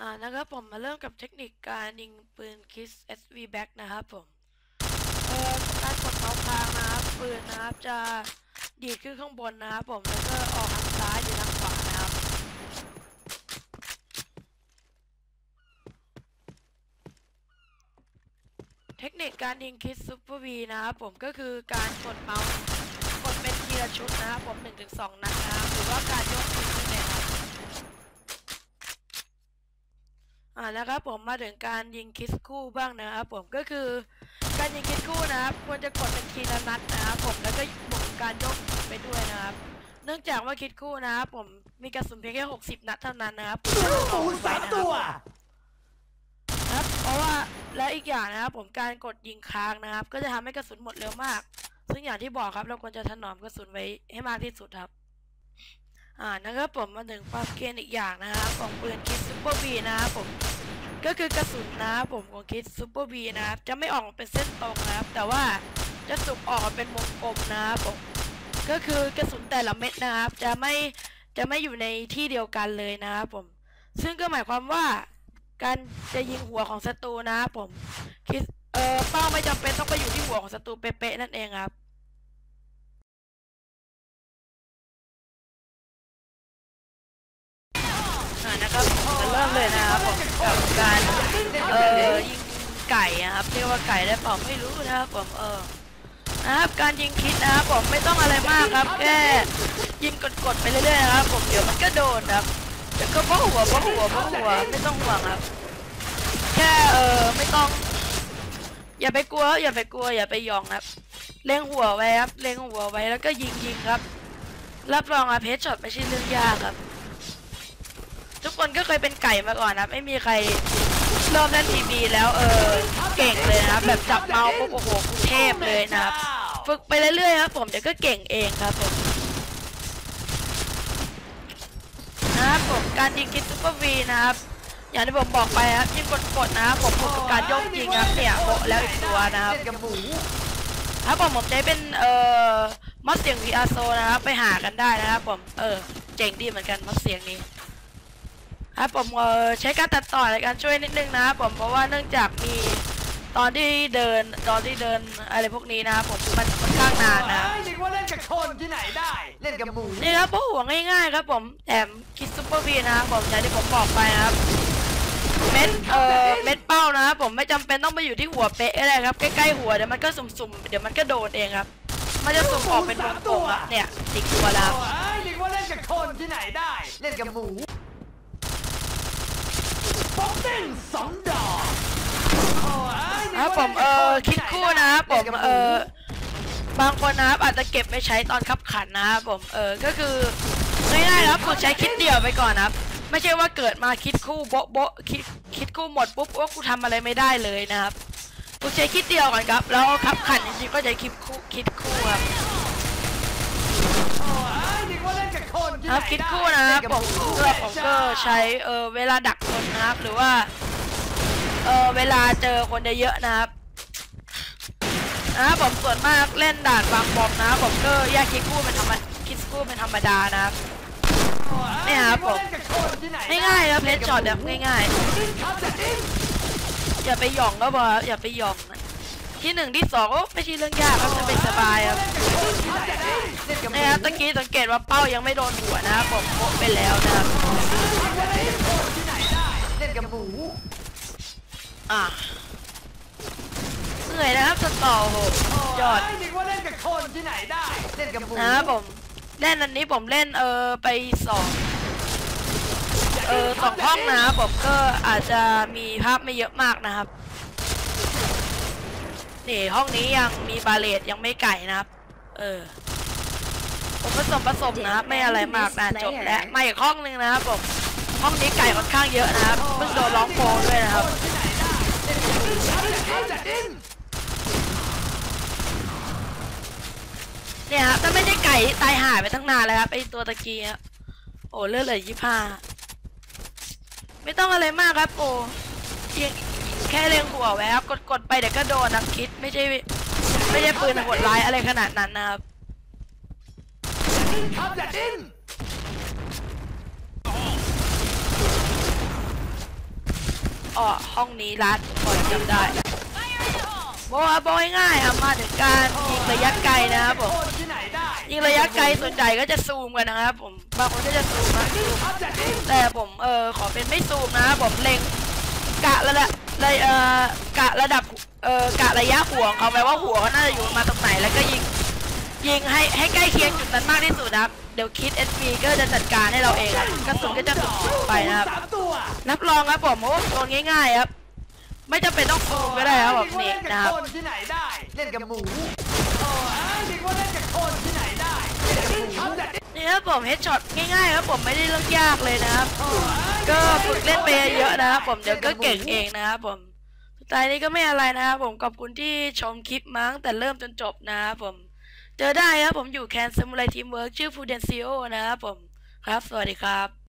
อ่านะครับผมมาเริ่มกับเทคนิคการยิงปืนคิส SV back นะครับผมเอ่อการกดเมาส์ค้างนะครับปืนนะครับจะดีดขึ้นข้างบนนะครับผมแล้วก็ออกทางซ้ายหรือทางขวานะครับเทคนิคการยิงคิสซูเปอร์วีนะครับผมก็คือการกดเมาส์กดเป็นทีละชุดนะครับผม1-2ถึงนัดนะครับหรือว่าการยกปืนขึ้นเลยครับ อ่า นะครับผมมาถึงการยิงคิสคู่บ้างนะครับผมก็คือ การยิงคิสคู่นะครับควรจะกดเป็นทีละนัดนะครับผมแล้วก็บวกการยกไปด้วยนะครับ เนื่องจากว่าคิดคู่นะครับผมมีกระสุนเพียงแค่ 60 นัดเท่านั้นนะครับหมูสามตัวครับเพราะว่าและอีกอย่างนะครับผมการกดยิงค้างนะครับ ก็จะทำให้กระสุนหมดเร็วมาก ซึ่งอย่างที่บอกครับเราควรจะถนอมกระสุนไว้ให้มากที่สุดครับอ่านะครับผมมาถึงความเกรียนอีกอย่างนะครับของปืนคิดซูเปอร์บีนะครับผม ก็คือกระสุนนะครับผมของคิดซูเปอร์บีนะครับจะไม่ออกมาเป็นเส้นตรงนะครับ แต่ว่าจะสุกออกมาเป็นวงกลมนะครับผมก็คือกระสุนแต่ละเม็ดนะครับ จะไม่จะไม่อยู่ในที่เดียวกันเลยนะครับผม ซึ่งก็หมายความว่าการจะยิงหัวของศัตรูนะครับผมคิดเอ่อเป้าไม่จำเป็นต้องไปอยู่ที่หัวของศัตรูเป๊ะๆนั่นเองครับอ่านะครับเริ่มเลยนะครับผมกับการเอ่อยิง ไก่นะครับเรียกว่าไก่ได้เปล่าไม่รู้นะครับผมเออนะครับการยิงคิดนะครับผมไม่ต้องอะไรมากครับแค่ยิงกดๆไปเรื่อยๆนะครับผมเดี๋ยวมันก็โดนครับเดี๋ยวก็บ้าหัวบ้าหัวบ้าหัวไม่ต้องห่วงครับ แค่เออไม่ต้อง อย่าไปกลัวอย่าไปกลัวอย่าไปยองครับเล็งหัวไว้ครับเล็งหัวไว้แล้วก็ยิงยิงครับรับรองครับเพชช็อตไม่ใช่เรื่องยากครับ ทุกคนก็เคยเป็นไก่มาก่อนนะไม่มีใคร เริ่มเล่นทีวีแล้วเออเก่งเลยนะครับแบบจับเมาส์ปุ๊บโอ้โหกูเทพเลยนะครับฝึกไปเรื่อยๆครับผมเดี๋ยวก็เก่งเองครับผมนะครับผมการยิงกินซุปเปอร์วีนะครับอย่างที่ผมบอกไปครับยิงกดๆนะครับผมฝึกการโยกยิงครับเนี่ยโบแล้วอีกตัวนะครับเล่นกับหมูครับผมผมใช้เป็นเอ่อมัดเสียง VR s o นะครับไปหากันได้นะครับผมเออเจ๋งดีเหมือนกันมัดเสียงนี้ ครับผมเออใช้การตัดต่อในการช่วยนิดนึงนะครับผมเพราะว่าเนื่องจากมีตอนที่เดินตอนที่เดินอะไรพวกนี้นะครับผมมันค่อนข้างนานนะครับเอ้ยนึกว่าเล่นกับคนที่ไหนได้ เล่นกับหมูนี่ครับเพราะหัวง่ายๆครับผมแถมคิดซุปเปอร์วีนะครับผมอย่างที่ผมบอกไปนะครับเม็ดเอ่อเม็ดเป้านะครับผมไม่จำเป็นต้องไปอยู่ที่หัวเป๊ะก็ได้ครับใกล้ๆหัวเดี๋ยวมันก็สุ่มๆเดี๋ยวมันก็โดนเองครับ มันจะสุ่มออกเป็นวงกลมครับเนี่ยติดตัวแล้วโอ้ยนึกว่าเล่นกับคนที่ไหนได้ เล่นกับหมูป๊อกเด้งสองดอกโอ้ยนึก ครับว่าผมเออล่นคิดกับคู่นะครับผมเล่นกับหเออบางคนนะครับอาจจะเก็บไปใช้ตอนขับขันนะครับผมเออก็คือง่ายๆครับฝึกใช้คิดเดียวไปก่อนนะครับ ไม่ใช่ว่าเกิดมาคิดคู่โบ๊ะโบ๊ะคิดคิดคู่หมดปุ๊บว่ากูทำอะไรไม่ได้เลยนะครับฝึกใช้คิดเดียวก่อนครับ แล้วขับขันจริงๆก็ใช้คิดคู่คิดคู่ครับ โอ้ยนึกว่าเล่นกับ คนที่คไหนรับคิดได้คู่นะครับเล่ผมหสำหรับผมก็ใช้เออเวลาดักคนนะครับ หรือว่าเออเวลาเจอคนเยอะๆนะครับนะครับผมส่วนมากเล่นด่านบางบอมนะครับผมก็แยกคิดคู่เป็นธรรมคิดคู่เป็นธรรมดานะครับโอ้ยเนี่ยครับผมนึกว่าเล่นกับคนที่ไหนได้ง่ายๆครับเพชช็อตแบบง่ายดิ้นครับจะดิ้นๆอย่าไปหย่องก็พอครับอย่าไปหย่องนะที่หนึ่งที่สองโอ้ไม่ใช่เรื่องยากครับจะเป็นสบายครับ กี้สังเกตว่าเป้ายังไม่โดนหัวนะครับผมโปะไปแล้วนะครับที่ไหนได้เล่นกับหมูอะเหนื่อยนะครับสต่อโอ้โหยอดนึกว่าเล่นกับคนที่ไหนได้เล่นกับหมูนะครับผมเล่นอันนี้ผมเล่นเออไปสองเออสองห้องนะครับผมก็อาจจะมีภาพไม่เยอะมากนะครับนี่ห้องนี้ยังมีบาเลตยังไม่ไก่นะครับ เออ ผมผสมผสมนะครับไม่อะไรมากนะจบแล้วมาอีกห้องหนึ่งนะครับผมห้องนี้ไก่ค่อนข้างเยอะนะครับเพิ่งโดนร้องโปรด้วยนะครับที่ไหนได้เล่นกับหมูครับจะดิ้นเนี่ยครับถ้าไม่ได้ไก่ตายหายไปตั้งนานแล้วครับไอตัวตะกี้ครับโอ้เลือดเหลือยี่ห้าไม่ต้องอะไรมากครับโอ้เพียงแค่เล็งหัวไว้ครับกดกดไปเดี๋ยวก็โดนนะคิดไม่ใช่ไม่ใช่ปืนโหดร้ายอะไรขนาดนั้นนะครับ ดิ้นครับจะดิ้นอ๋อห้องนี้ร้านก่อนจำได้บอกว่าบอกง่ายๆครับมาถึงการยิงระยะไกลนะครับผมยิงระยะไกลส่วนใหญ่ก็จะซูมกันนะครับผมบางคนก็จะซูมนะซูมอัพจัดดิแต่ผมเออขอเป็นไม่ซูมนะผมเล็งกะระดับเลยเออกะระดับเออกะระยะหัวเขาแปลว่าหัวเขาน่าจะอยู่มาตรงไหนแล้วก็ยิง ยิงให้ให้ใกล้เคียงจุดนั้นมากที่สุดนะครับ เดี๋ยวคิด SP ก็จะจัดการให้เราเองครับกระสุนก็จะถูกไปนะครับสามตัวรับรองครับผมโอ้โดนง่ายๆครับ ไม่จำเป็นต้องซูมก็ได้ครับผมนี่เล่นนะกับครับคนที่ไหนได้เล่นกับหมูโอ้ยคิดว่าเล่นกับคนที่ไหนได้เล่นกับหมูอัพจัดดินี่ครับผมเฮดช็อตง่ายๆครับผมไม่ได้เรื่องยากเลยนะครับ ก็ฝึกเล่นไปเยอะๆนะครับผมเดี๋ยวก็เก่งเองนะครับผมสุดท้ายนี้ก็ไม่อะไรนะครับผมขอบคุณที่ชมคลิปมาตั้งแต่เริ่มจนจบนะครับผม เจอได้ครับผมอยู่แคนซ์มูไรทีมเวิร์กชื่อฟูเดนซิโอนะครับผมครับ สวัสดีครับ